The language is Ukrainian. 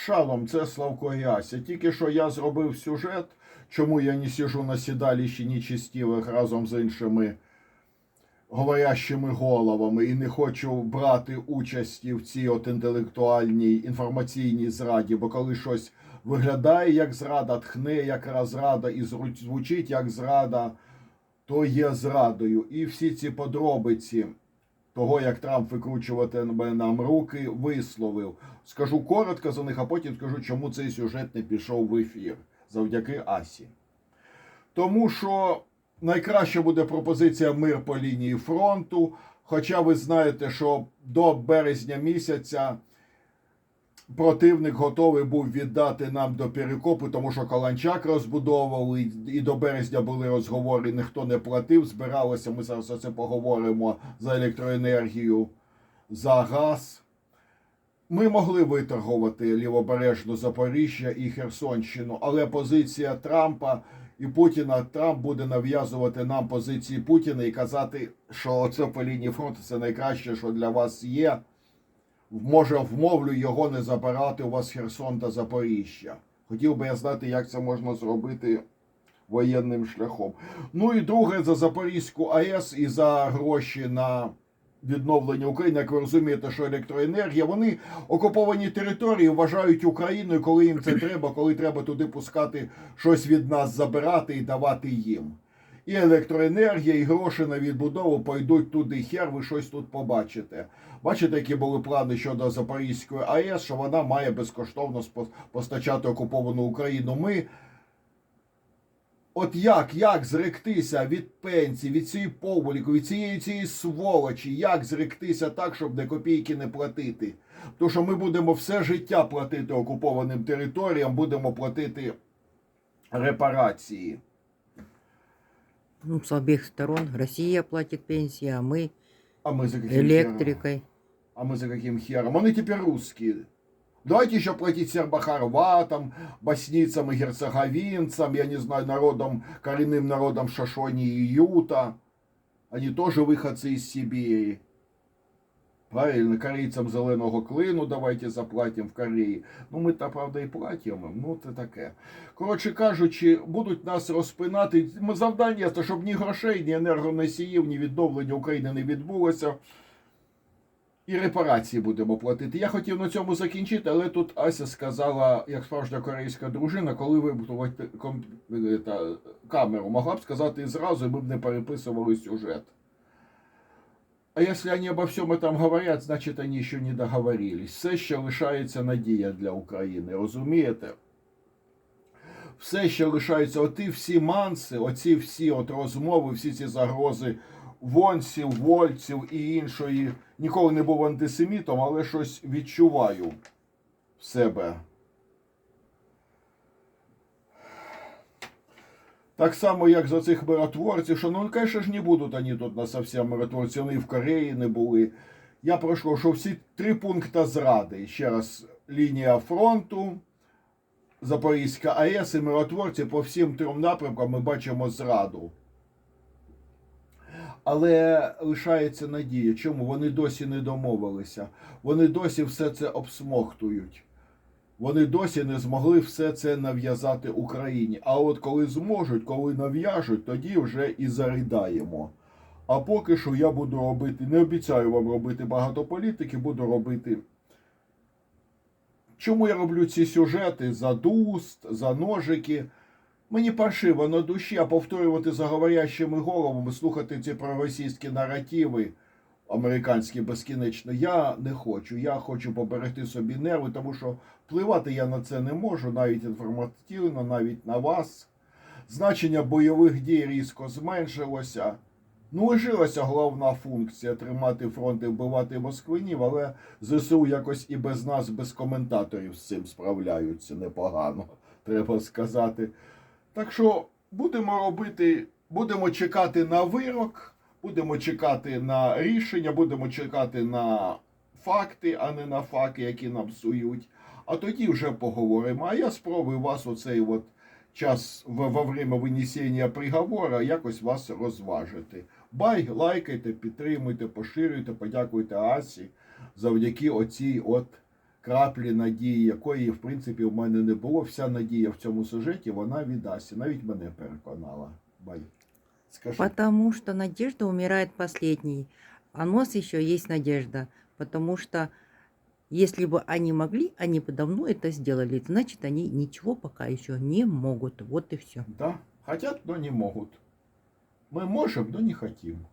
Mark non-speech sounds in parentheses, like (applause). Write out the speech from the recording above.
Шалом, це Славко Яся. Тільки що я зробив сюжет, чому я не сижу на сідалищі нечистівих разом з іншими говорящими головами і не хочу брати участі в цій от інтелектуальній інформаційній зраді, бо коли щось виглядає як зрада, тхне як розрада і звучить як зрада, то є зрадою. І всі ці подробиці того, як Трамп викручувати нам руки, висловив. Скажу коротко за них, а потім скажу, чому цей сюжет не пішов в ефір завдяки Асі. Тому що найкраща буде пропозиція мир по лінії фронту. Хоча ви знаєте, що до березня місяця противник готовий був віддати нам до перекопу, тому що Каланчак розбудовували, і до березня були розговори, ніхто не платив. Збиралося, ми зараз за це поговоримо за електроенергію, за газ. Ми могли виторгувати лівобережну Запоріжжя і Херсонщину, але позиція Трампа і Путіна Трамп буде нав'язувати нам позиції Путіна і казати, що це по лінії фронту це найкраще, що для вас є. Може, вмовлю його не забирати у вас Херсон та Запоріжжя. Хотів би я знати, як це можна зробити воєнним шляхом. Ну і друге, за Запорізьку АЕС і за гроші на відновлення України. Як ви розумієте, що електроенергія, вони окуповані території вважають Україною, коли їм це треба, коли треба туди пускати щось від нас забирати і давати їм. І електроенергія, і гроші на відбудову пойдуть туди. Хер, ви щось тут побачите. Бачите, які були плани щодо Запорізької АЕС, що вона має безкоштовно постачати окуповану Україну. Ми От як, як зректися від пенсії, від цієї поволіку, від цієї цієї сволочі, як зректися так, щоб не копійки не платити? Тому що ми будемо все життя платити окупованим територіям, будемо платити репарації. Ну, с обеих сторон. Россия платит пенсии, а мы А ми за каким хером? электрикой. А мы за каким хером? Они теперь русские. Давайте еще платить сербохорватам, боснийцам и герцеговинцам, я не знаю, народам, коренным народам Шашони и Юта. Они тоже выходцы из Сибири. Правильно, корейцям зеленого клину давайте заплатимо в Кореї. Ну, ми та правда і платимо. Ну, це таке. Коротше кажучи, будуть нас розпинати. Ми завдання, це щоб ні грошей, ні енергоносіїв, ні відновлення України не відбулося. І репарації будемо платити. Я хотів на цьому закінчити, але тут Ася сказала, як справжня корейська дружина, коли вимкнувати комп- е, камеру, могла б сказати зразу, і ми б не переписували сюжет. А якщо вони обо всьому там говорять, значить вони ще не договорились. Все ще лишається надія для України, розумієте? Все ще лишається оті всі манси, оці всі от розмови, всі ці загрози вонців, вольців і іншої. Ніколи не був антисемітом, але щось відчуваю в себе. Так само, як за цих миротворців, що ну, звісно ж, не будуть вони тут на совсем миротворці, вони в Кореї не були. Я прошу, що всі три пункти зради. Ще раз, лінія фронту, Запорізька АЕС і миротворці по всім трьом напрямкам ми бачимо зраду. Але лишається надія. Чому? Вони досі не домовилися. Вони досі все це обсмоктують. Вони досі не змогли все це нав'язати Україні. А от коли зможуть, коли нав'яжуть, тоді вже і заридаємо. А поки що я буду робити, не обіцяю вам робити багато політики, буду робити. Чому я роблю ці сюжети за дуст, за ножики? Мені паршиво на душі, а повторювати за говорящими головами, слухати ці проросійські наративи американські безкінечно. Я не хочу. Я хочу поберегти собі нерви, тому що впливати я на це не можу, навіть інформативно, навіть на вас. Значення бойових дій різко зменшилося. Ну, лишилася головна функція тримати фронт і вбивати москвинів, але ЗСУ якось і без нас, без коментаторів з цим справляються непогано, (laughs) треба сказати. Так що будемо робити, будемо чекати на вирок, будемо чекати на рішення, будемо чекати на факти, а не на факи, які нам сують. А тоді вже поговоримо. А я спробую вас оцей от час во, время винесення приговора якось вас розважити. Бай, лайкайте, підтримуйте, поширюйте, подякуйте Асі завдяки оцій от краплі надії, якої, в принципі, в мене не було. Вся надія в цьому сюжеті, вона віддасть. І навіть мене переконала. Бай. Скажи. Потому что надежда умирает последней. А нос еще есть надежда. Потому что если бы они могли, они бы давно это сделали. Значит, они ничего пока еще не могут. Вот и все. Да, хотят, но не могут. Мы можем, но не хотим.